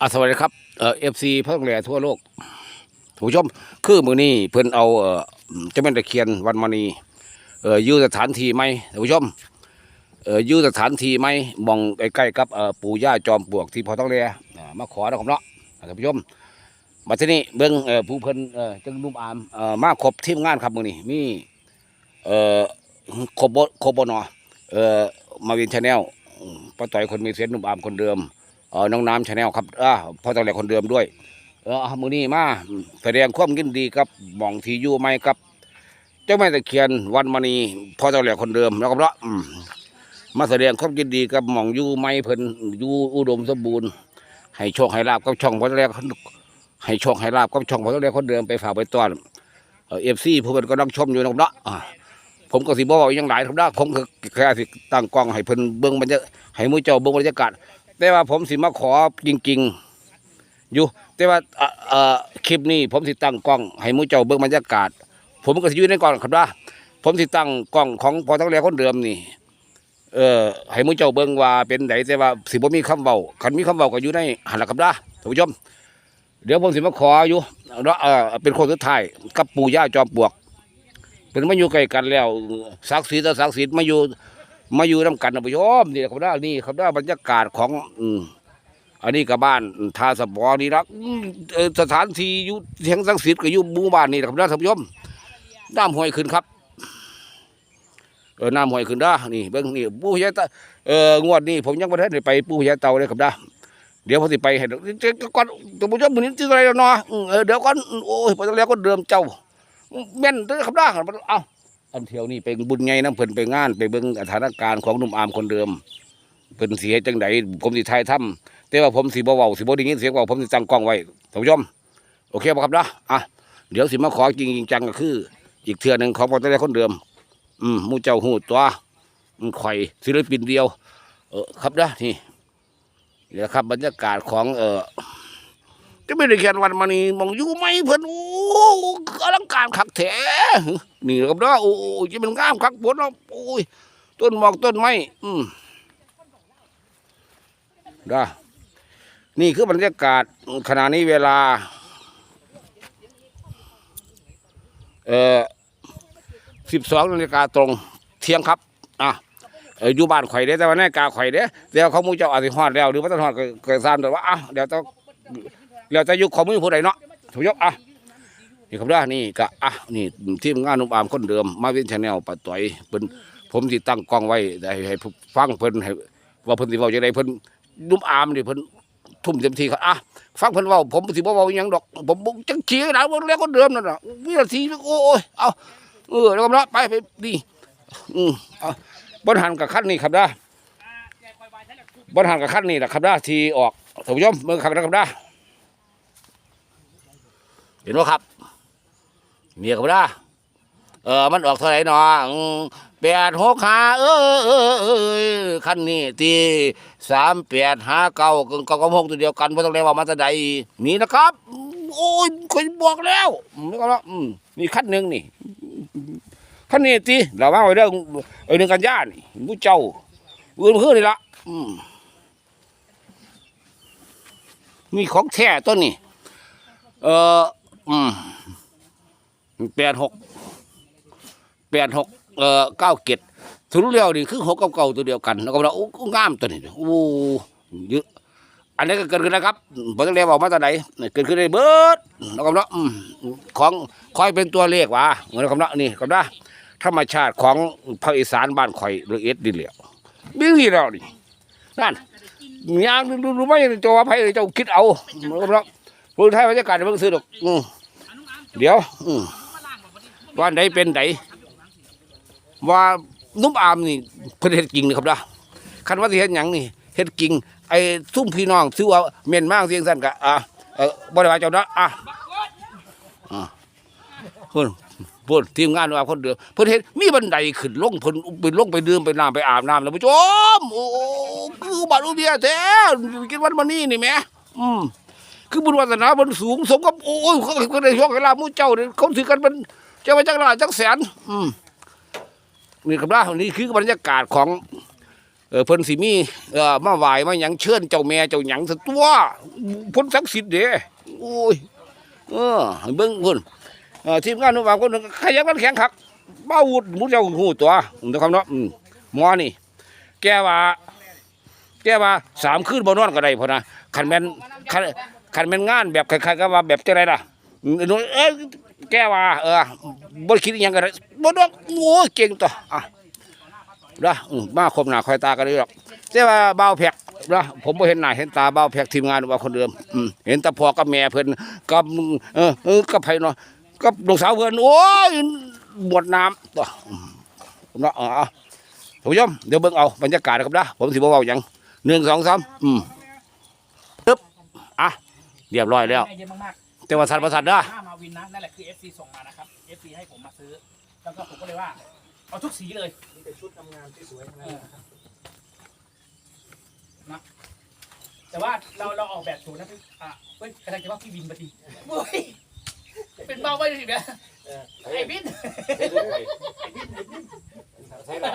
อะสวัสดีครับเอ่อฟซีพังแหล่ทั่วโลกท่านผู้ชมคือมือนี้เพิ่นเอาเอ่อเจะเป็นตะเคียนวันมณีเอ่ออยู่สถานที่ไหมท่านผู้ชมเอ่ออยู่สถานที่ไหมมองใกล้ๆกับเอ่อปู่ย่าจอมปลวกที่พอต้องแลอ่ามาขอนะครับเนาะท่านผู้ชมมาที่นี่เบิ่งเอ่อผู้เพิ่นเอ่อจังนุ่มอามเอ่อมาครบทีมงานครับมือนี้มีเอ่อครบบ่ครบบ่เนาะเอ่อมาวินชาแนลป้าต่อยคนมีเสียงนุ่มอามคนเดิม เออน้องน้ำชาแนลครับอ่าพ่อตะแหลกคนเดิมด้วย เออเอามือนี้มาแสดงความยินดีกับหม่องทีอยู่ไหมครับ เจ้าแม่ตะเคียนวันมณีพ่อตะแหลกคนเดิมแล้วก็เนาะมาแสดงความยินดีกับหม่องอยู่ไหมเพิ่นอยู่อุดมสมบูรณ์ ให้โชคให้ลาบกับช่องพ่อตะแหลกให้โชคให้ลาบกับช่องพ่อตะแหลกคนเดิมไปฝากไปต้อนเอฟซีผู้เพิ่นก็นั่งชมอยู่นะครับเนาะผมก็สิบ่เว้าอยังหลายครับเนาะผมก็แค่สิตั้งกล้องให้เพิ่นเบิ่งบรรยากให้มู่เจ้าเบิ่งบรรยากาศ แต่ว่าผมสิมาขอจริง ๆ อยู่ แต่ว่าเอ่อคลิปนี้ผมสิตั้งกล้อง ให้มูเจ้าเบิ่งบรรยากาศ ผมก็สิอยู่ในกล้องครับว่าผมสิตั้งกล้องของพอทั้งแรกคนเดิมนี่ เอ่อให้มูเจ้าเบิ่งว่าเป็นไดแต่ว่าสิบ่มีคำเว้าคันมีคำเว้าก็อยู่ในหันละครับว่าท่านผู้ชม เดี๋ยวผมสิมาขออยู่เนาะเอ่อเป็นคนสุดท้ายกับปู่ย่าจอมปลวกเป็นมาอยู่ใกล้กันแล้วศักดิ์ศรีต่อศักดิ์ศรีมาอยู่ มาอยู่น้ำกันนะผู้ชมนี่ครับด้านี่ครับด้าบรรยากาศของอืมอันนี้กับบ้านทาสบอนี่นะสถานที่อยู่เสียงสังสิทธิ์ก็อยู่หมู่บ้านนี่นะครับด้าท่านผู้ชมน้ำห้วยขึ้นครับเออน้ำห้วยขึ้นด้านี่เบิ้งนี่ปู่พญาเตาเอองวดนี้ผมยังไม่ได้ไปปู่พญาเตาเลยครับด้าเดี๋ยวผมสิไปให้ดอกเดี๋ยวก่อนท่านผู้ชมมือนี้ที่อะไรเนาะเออเดี๋ยวก่อนโอ้ยพอแล้วก็เดิมเจ้าแม่นด้อครับด้าเอา อันเที่ยวนี้ไปบุญไงน้ำเพิ่นไปงาน ไปเบิ่งสถานการณ์ของหนุ่มอามคนเดิมเพิ่นเสียจังไดผมสิทายถ้ำแต่ว่าผมสิบ่เว้าสิบ่ได้ยินเสียงเว้าผมสิตั้งกล้องไว้ท่านผู้ชมโอเคบ่ครับนะอะเดี๋ยวสิมาขอจริงจริงจังก็คือ อีกเทื่อหนึ่งของพ่อตาได้คนเดิม อืมมูเจ้าหูตัวอืมข่อยศิลปินเดียว เออครับนะนี่เดี๋ยวครับบรรยากาศของเออจะไม่ได้เขียนวันมานี่มองอยู่ไหมเพิ่นโอ้ อลังการคักแท้นี่ครับเด้อโอ้ยจะเป็นงามคักปวดแล้วโอ้ยต้นหมอกต้นไม้อืมด้านี่คือบรรยากาศขณะนี้เวลา เอ่อสิบสองนาฬิกาตรงเที่ยงครับ อะอยู่บ้านข่อยเด้แต่ว่านาฬิกาข่อยเด้เดี๋ยวเขามูเจ้าอาสิฮอดแล้วหรือว่าต้องฮอดก็ก็ทราบแต่ว่าอะเดี๋ยวต้องเดี๋ยวจะอยู่ข้อมือผู้ใดเนาะถูกยกอะ นี่ครับด้านี่ก็อะนี่ทีมงานนุ่มอามคนเดิมมาวินชาแนลปะต่อยเพิ่นผมสิตั้งกล้องไว้ให้ให้ฟังเพิ่นให้ว่าเพิ่นสิเว้าจังไดเพิ่นนุ่มอามนี่เพิ่นทุ่มเต็มที่ครับอะฟังเพิ่นเว้าผมสิบ่เว้าหยังดอก ผมจังเชียร์นะว่าแล้วคนเดิมนั่นน่ะวินาทีโอ้ยเอาเออแล้วก็เนาะไปไปดีอืมเอาบนหันกับขั้นนี้ครับด้าบนหันกับขั้นนี้แหละครับด้าที่ออกท่านผู้ชมเบิ่งครับนะครับด้าเห็นบ่ครับ เมียกับด้าเออ มันออกเท่าไหร่หนอแปดหกห้าเออเออเออคันนี้ที่สามแปดห้าเก้าเก้ากับหกตัวเดียวกันไม่ต้องเรียกว่ามาแตะใดนี่นะครับ โอ้ยเคยบอกแล้วนี่ก็แล้วอืมนี่คันหนึ่งนี่คันนี้ที่เราว่าไว้เรื่องเออหนึ่งกันยานี่ผู้เจ้าเอื้อนเพื่อนนี่ละอืมมีของแท้ต้นนี่เอออืม แปดหกแปดหกเอ่อเก้าเกตทุนเรียวนี่คือหกกับเก่าตัวเดียวกัน แล้วก็เราโอ้งามตัวนี้โอ้เยอะอันนี้ก็เกิดขึ้นนะครับผมต้องเรียกว่ามาตอนไหนเกิดขึ้นในเบิร์ดแล้วก็เนาะของคอยเป็นตัวเลขว่ะเหมือนกับเนาะนี่กับนะธรรมชาติของภาคอีสานบ้านข่อยหรือเอสดิเหลียวมีนี่แล้วนี่นั่นยางดูดูไม่จะว่าไพ่เจ้าคิดเอาเหมือนกับเนาะพูดไทยบรรยากาศเพิ่งซื้อดอกเดี๋ยว อืม ว่าไหนเป็นไหนว่านุ่มอามนี่เพิ่นเฮ็ดจริงนี่ครับนะคันว่าสิเฮ็ดหยังนี่เฮ็ดจริงไอ้ซุ่มพี่น้องซื้อว่าเม่นมากเสียงสั่นก็อะเออบ่ได้ว่าเจ้านะอะอะเพิ่นเพิ่นทีมงานว่าคนเดียวเพิ่นเฮ็ดมีบันไดขึ้นลงเพิ่นไปลงไปดื่มไปน้ำไปอาบน้ำแล้วผู้ชมโอ้คือบัดอุเบียแท้กินวันมานี่นี่แหมอืมคือบุญวาสนาบนสูงสมกับโอ้ยเขาเขาได้ช่วงเวลามู่เจ้าเนี่ยเขาถือกันเป็น จะไปจักรลาจักแสน อืมนี่ครับนะนี่คือบรรยากาศของอเพิ่นสิมีเออมาไหวมาหยังเชิญเจ้าแม่เจ้าหยังซะตัวพ้นศักดิ์สิทธิ์เด้โอ้ยเออให้เบิ่งพิ่นเออทีมงานนู้นบางคนขยันกันแข็งคักบ้าวุดมุเจ้าหูตัวนะครับเนาะอืมหมอนี่ แกว่า แกว่าสามคืนบ่นอนก็ได้พอนะคันแมนคันคันแมนงานแบบใคล้ายๆกับว่าแบบจังไดล่ะเอ้ย แกว่าเออบ่คิดอหยังก็ได้บ่นอนโอ้ยเก่งตัวอะนะอืมมาคมหน้าคอยตากันเลยหรอกแต่ว่าเบาวแพกนะผมบ่เห็นหน้าเห็นตาเบาวแพกทีมงานว่าคนเดิมอืมเห็นแต่พ่อกับแม่เพิ่นกับเออเออกับไผเนาะกับลูกสาวเพิ่นโอ้ยบวดน้ำตัวอืมผมเนาะเอาเอาท่านผู้ชมเดี๋ยวเบิ่งเอาบรรยากาศนะครับนะผมสิบ่เว้าหยังหนึ่งสองสามอืมปึ๊บอะเรียบร้อยแล้วเยอะมาก แต่ว่าสัตว์ประสาทเด้อๆถ้ามาวินนะนั่นแหละคือ FC ส่งมานะครับ FC ให้ผมมาซื้อ แล้วก็ผมก็เลยว่า เอาทุกสีเลยนี่เป็นชุดทำงานที่สวยๆทั้งนั้นนะครับแต่ว่าเราเราออกแบบถูกนะพี่อะเฮ้ยกำลังจะว่าพี่วินมาดีโอ้ยเป็นเบาไปเลยเนี่ยไอ้วินใช่แล้ว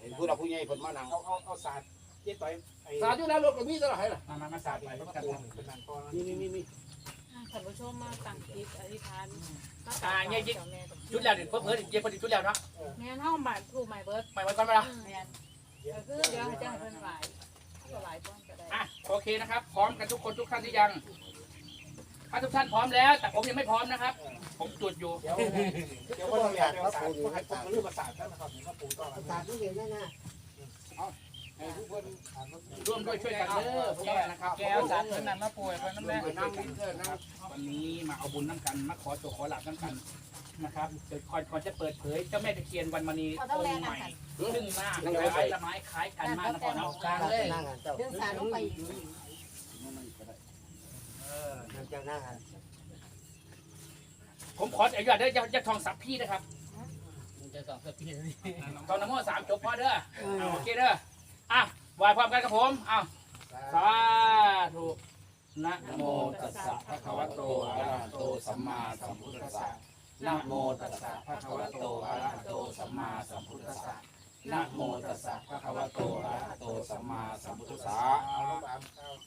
เห็นผู้หลักผู้ใหญ่เพิ่นมานั่งเอาเอาเอาศาสตร์ เย็ดไปไอ้สาธุแล้วรถก็มีตลอดให้ล่ะมามามาสาดไปแล้วแล้วก็กันปูทำเป็นนานพอแล้วนี่นี่นี่ท่านผู้ชมมาตั้งจิตอธิษฐานมาอ่าเนี่ยยิเจ้าแม่ตะจุดแล้วเดี๋ยวเพิ่มเพิ่มเย็บพอดีจุดแล้วเนาะแม่นเฮาบาดถูกใหม่เบิดไปไว้ก่อนไหมล่ะแม่นก็คือเดี๋ยวให้เจ้าให้เพิ่นไหวก็ไหวเพิ่นก็ได้อะโอเคนะครับ พร้อมกันทุกคนทุกท่านที่ยังถ้าทุกท่านพร้อมแล้ว แต่ผมยังไม่พร้อมนะครับ ผมจุดอยู่เดี๋ยวเดี๋ยวก็ต้องอยากเอาศาสตร์ให้ผมก็เรื่องศาสตร์แล้วนะครับผมก็ปูต้องศาสตร์นี่เห็นแล้วนะ ร่วมด้วยช่วยกันเด้อแก้นะครับแก้วสารขนาดมาป่วยคนน้ำแม่วันนี้มาเอาบุญน้ำกันมาขอโชคขอหลับน้ำกันนะครับเดี๋ยวก่อนก่อนจะเปิดเผยเจ้าแม่ตะเคียนวันมณีองค์ใหม่ซึ่งหน้าคล้ายละไม้คล้ายกันมากนะพ่อเนาะกลางเลยนั่งกันเจ้าเรื่องสารลงไปอีกนั่งเจ้านั่งกันผมขออนุญาตเด้อจะจะทองสับพี่นะครับทองน้ำมันสามจบพอเด้อเอาโอเคเด้อ อะไหวพร้อมกันกับผมเอาสาธุนะโมตัสสะภะคะวะโตอะระหะโตสัมมาสัมพุทธัสสะนะโมตัสสะภะคะวะโตอะระหะโตสัมมาสัมพุทธัสสะนะโมตัสสะภะคะวะโตอะระหะโตสัมมาสัมพุทธัสสะ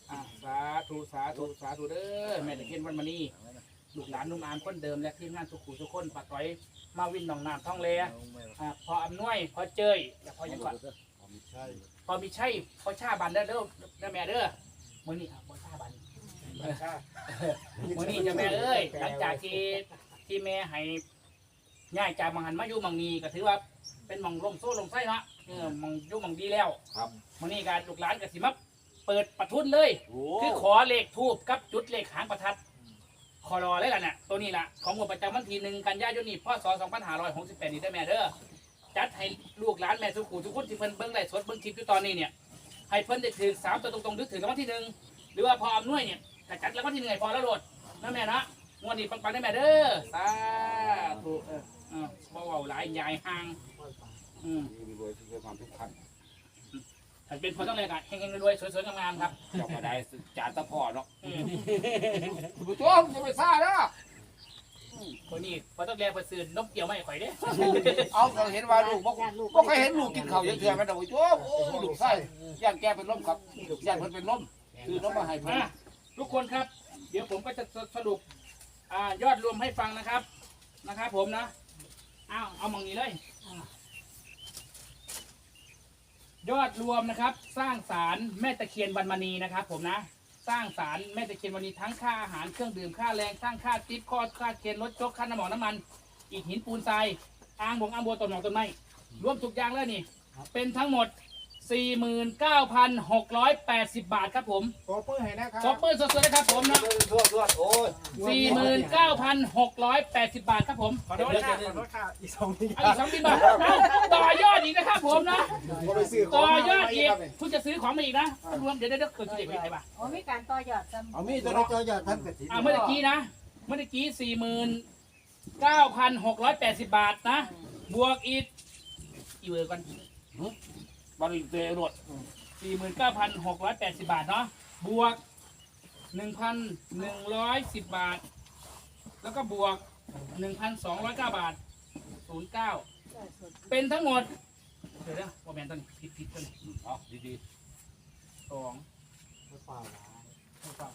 อะสาธุสาธุสาธุเด้อแม่ตะเคียนวันมานีลูกหลานนุ่มอามคนเดิมและทีมงานทุกขู่ทุกคนปัดต้อยมาวินหนองน้ำท่องเลอะพออำนวยพอเจยและพอยังก่อน พอมีใช่พอชาบันเด้อเด้อเด้อแม่เด้อมื้อนี้ครับพอชาบันมื้อนี้จะแม่เอ้ยหลังจากที่ที่แม่ให้ย้ายจากมังหันมาอยู่มังนีก็ถือว่าเป็นหมังลมโซ่ลมไส้เนาะเออหมังอยู่หมังดีแล้วครับมื้อนี้การลูกหลานก็สิมาเปิดประทุนเลยโอ้คือขอเลขทูบกับจุดเลขหางประทัดคอรอเลยล่ะเนี่ยตัวนี้ล่ะของงวดประจำวันที่หนึ่งกันยายนนี้พศ2568นี่ได้อแม่เด้อ จัดให้ลูกหลานแม่ทุกขู่ทุกคนที่เพิ่นเบิ่งไลฟ์สดเบิ่งคลิปอยู่ตอนนี้เนี่ยให้เพิ่นได้ถือสามตัวตรงๆหรือถือรางวัลที่หนึ่งหรือว่าพออำนวยเนี่ยก็จัดรางวัลที่หนึ่งให้พอแล้วโหลดนะแม่นะงวดนี้ปังๆได้อแม่เด้อสาธุเออเออบ่เว้าหลายยายห่างอืมมีรวยที่เกิดความทุกข์ขันถ้าเป็นคนต้องเลยกันเฮงๆรวยๆสวยๆงามๆครับเจ้าก็ได้จานตะพ่อเนาะอืม ผู้ชมจะไปซ่าเด้อ คนนี้พอต้องเรียนประซื้อนกเกี่ยวไม่ข่อยเด้เอาเราเห็นว่าลูกบ่บ่เคยเห็นลูกกินข้าวยังเถื่อแม่นบ่โจ้โอ้ลูกไส้ย่านแกเป็นลมครับย่านเพิ่นเป็นลมคือนมมาให้เพิ่นอะทุกคนครับ เดี๋ยวผมก็จะสรุปอ่ายอดรวมให้ฟังนะครับนะครับผมนะอ้าวเอามองนี้เลยอะยอดรวมนะครับ สร้างสารแม่ตะเคียนวันมณีนะครับ ผมนะ สร้างสารแม่ตะเคียนวันนี้ทั้งค่าอาหารเครื่องดื่มค่าแรงสร้างค่าติ๊บคอดค่าเคนรถจกค่าน้ำหมอกน้ำมันอิฐหินปูนทรายอ่างบงอ่างบัวต้นหมอกต้นไม้รวมทุกอย่างแล้วนี่ เป็นทั้งหมด 49,680 บาทครับผมโปรเปอร์ให้นะครับซอปเปอร์สดๆนะครับผมนะทั่วทั่วโอ้ย49,680 บาทครับผมขอโทษค่ะขอโทษค่ะอีกสองทีเอาอีกสองบินบาทเอาต่อยอดอีกนะครับผมนะก็ไปซื้อขอต่งอยอดอีกครับคุณจะซื้อของมาอีกนะรวมเดี๋ยวเดี๋ยวเดี๋ยวเกิดเฉลี่ยไปไหนบ้างโอ้มีการต่อยอดจำเอามีดตัตัววเราเนาะเจ้าอยากท่านกะทิอ่าเมื่อกี้นะ เมื่อกี้สี่หมื่นเก้าพันหกร้อยแปดสิบบาทนะ บวกอีกอีเวอร์กัน บริเตรดสี่หมื่นเก้าพันหกร้อยแปดสิบบาทเนาะ บวกหนึ่งพันหนึ่งร้อยสิบบาท แล้วก็บวกหนึ่งพันสองร้อยเก้าบาทศูนย์เก้าเป็นทั้งหมด เดี๋ยวเด้อโมเมนต์ต้นผิดผิดต้นเอาดีสอง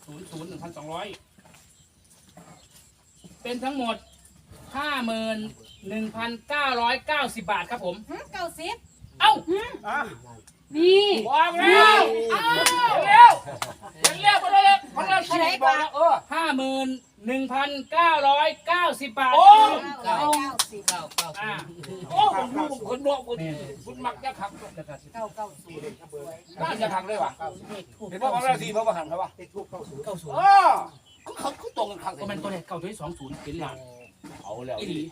ศูนย์ศูนย์หนึ่งพันสองร้อยเป็นทั้งหมดห้าหมื่นหนึ่งพันเก้าร้อยเก้าสิบบาทครับผมเก้าสิบ เอ้าอะนี่วางแล้วเร็วเร็วเร็วเร็วคนละสี่บอกแล้วเออห้าหมื่นหนึ่งพันเก้าร้อยเก้าสิบบาท โอ้เก้าสิบเก้าเก้าอ่าโอ้ผมรู้คนบอกคนคุณมักจะขับเก้าเก้าศูนย์น่าจะขับเลยว่ะเห็นว่าวันละสี่เพราะว่าหันเขาว่ะติดทุกเข้าสู่เก้าศูนย์เออเขาเขาตรงกันขับก็เป็นตัวเลขเก้าตัวที่สองศูนย์เป็นหลักเอาแล้วอีหลี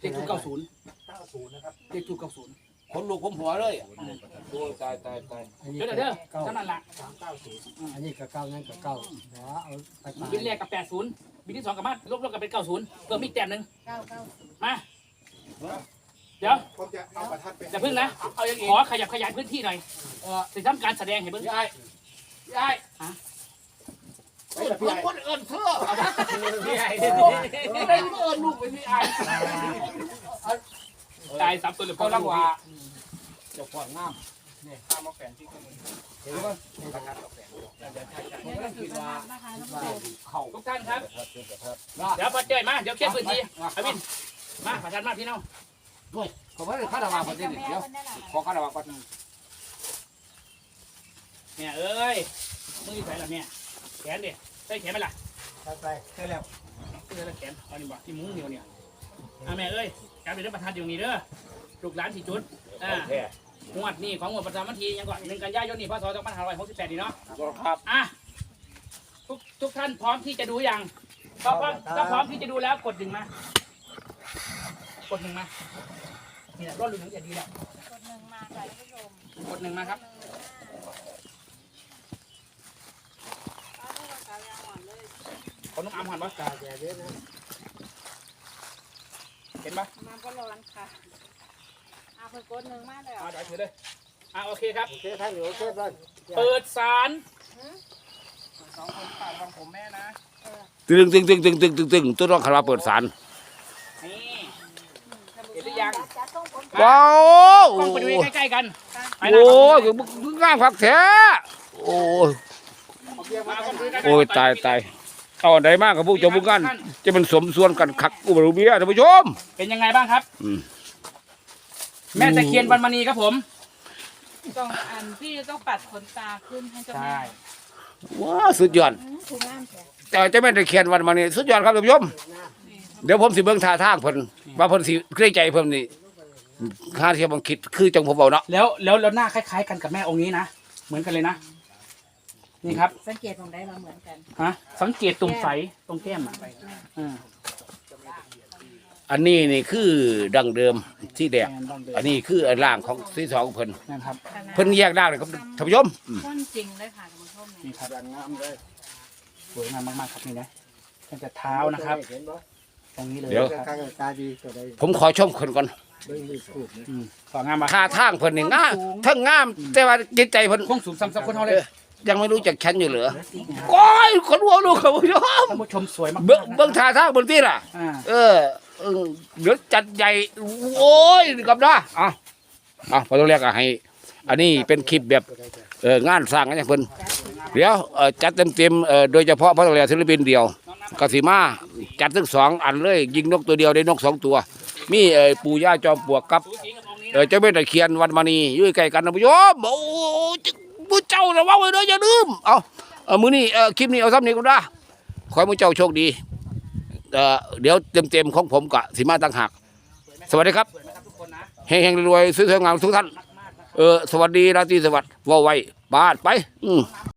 เลขทูเก้าศูนย์เก้าศูนย์นะครับเลขทูเก้าศูนย์ คนลูกผมหัวเลยโอ้ตายตายตายเดี๋ยวเดี๋ยวเด้อเท่านั้นละสามเก้าศูนย์อันนี้ก็เก้านั่นก็เก้าเดี๋ยวเอาไปตายบินแรกกับแปดศูนย์บินที่สองกับมาลบลบกันเป็นเก้าศูนย์เพิ่มอีกแต้มหนึ่งเก้าเก้าศูนย์มา เดี๋ยวผมจะเอาประทัดไปอย่าพึ่งนะ เอาอย่างขอขยับขยายพื้นที่หน่อยเออจะทำการแสดงเห็นเบิ้งยายยายไปกับพี่คนใหญ่คนเอิญเธอพี่ไอ้ไม่ได้เอิญลูกเป็นพี่ไอ้ตายสามตัวเลยก็ก็รัรักกว่าว่า เจ้าของงามข้ามมาแฝงที่เห็นป่ะนี่ก็คือประทัดนะคะท่านผู้ชมเข่าทุกท่านครับ เดี๋ยวพอเจอมา เดี๋ยวเคลียร์พื้นที่อาวิน มาประชันมาพี่น้องเขาไม่ได้คาดหวังคนนี้เดี๋ยวขอคาดหวังก่อนเนี่ยเอ้ยมือใส่ละเนี่ยแขนดิใส่แขนไหมล่ะไปไปใส่แล้วใส่แล้วแขนเอานี่บ่ที่มุ้งเดียวเนี่ยอะแม่เอ้ยการเป็นเรื่องประทัดอยู่นี่เด้อลูกหลานสี่จุด อ่าแท้งวดนี่ของงวดประจำวันที่ยังก่อนหนึ่งกันยายนนี่พศ2568นี่เนาะครับอะทุกทุกท่านพร้อมที่จะดูยังถ้าพร้อมถ้าพร้อมที่จะดูแล้วกดหนึ่งมากดหนึ่งมานี่แหละรอดหรือหนึ่งจะดีแล้วกดหนึ่งมาค่ะท่านผู้ชมกดหนึ่งมาครับเอาลูกกระตายางอ่อนเลยขอน้องอามหันปะตาแย่เยอะนะเห็นปะน้ำก็ร้อนค่ะ เอาเพิ่งกดหนึ่งมาแล้ว อ่าเดี๋ยวถือเลยอ่าโอเคครับ โอเคท่านอยู่โอเคบ้านเปิดสารสองคนฝากฟังผมแม่นะตึงตึงตึงตึงตึงตึงตึงตัวน้องคาราเปิดสารนี่ เห็นหรือยังจะต้องกดว้าวกล้องไปดูใกล้ๆกันไปนะโอ้ยมึงง่ายพักแท้โอ้ยมากล้องดูใกล้ๆโอ้ยตายตายเอาอันใดมากกับพวกเจ้าพวกกัน จะมันสมส่วนกันคักอุบรุเบียท่านผู้ชมเป็นยังไงบ้างครับ อืม แม่ตะเคียนวันมณีครับผม ต้องอันพี่ต้องปัดขนตาขึ้นให้เจ้าแม่ว้าสุดยอดอืมถูกงามแท้แต่เจะไม่ได้เขียนวันมานี่สุดยอดครับท่านผู้ชมเดี๋ยวผมสิเบิ่งท่าทางเพิ่นว่าเพิ่นสิเกรงใจเพิ่นนี่ค่าเทียบบังคิดคือจังผมเว้าเนาะแล้วแล้วแล้วหน้าคล้ายๆกันกับแม่องค์นี้นะเหมือนกันเลยนะนี่ครับสังเกตตรงได้มาเหมือนกันฮะสังเกตตรงไฟตรงแก้มอะอ่า อันนี้นี่คือดังเดิมที่แดกแมนบ้างเลยอันนี้คืออันล่างของที่สองของเพิ่นนะครับเพิ่นแยกได้เลยครับท่านผู้ชมอืมข้นจริงเลยค่ะท่านผู้ชมเนี่ยนี่ครับอย่างงามเลยสวยงามมากๆครับนี่นะตั้งแต่เท้านะครับ เห็นปะตรงนี้เลยเดี๋ยวครับข้างตาดีก็ได้ผมขอชมคนก่อนเบิ่งมีสูตรอืมสวยงามมากท่าทางเพิ่นนี่งามทั้งงามแต่ว่าจิตใจเพิ่นคงสูงซ้ำๆคนเท่าเลยยังไม่รู้จักฉันอยู่เหรอโอ้ยคนหัวลูกครับผู้ชมท่านผู้ชมสวยมากๆเบิ่งนะเบิ่งท่าทางเบิ่งที่ล่ะ อ่าเออ เออเดี๋ยวจัดใหญ่โอ้ยกับนะอะอะพอต้องเรียกอะให้ อันนี้เป็นคลิปแบบเอองานสร้างกันอย่างเพิ่นเดี๋ยวเออจัดเต็มๆเออโดยเฉพาะพระต้องเรียกศิลปินเดียวกสิมาจัดทั้งสองอันเลยยิงนกตัวเดียวได้นกสองตัว มีเออปู่ย่าจอมปลวกกับเออเจ้าแม่ตะเคียนวันมณีอยู่ใกล้กันนะผู้ชมโอ้ยผู้เจ้าระวังไว้เด้ออย่าลืมเอาเอามือนี้เออคลิปนี้เอาซ้ำนี้ก็ได้ขอให้ผู้เจ้าโชคดี เออเดี๋ยวเต็มๆของผมกะสิมาตั้งหักสวัสดีครับสวยไหมครับทุกคนนะเฮงๆรวยๆสวยๆงามทุกท่าน เออ สวัสดีราตรีสวัสดิ์ว่าไว้บาดไป อืม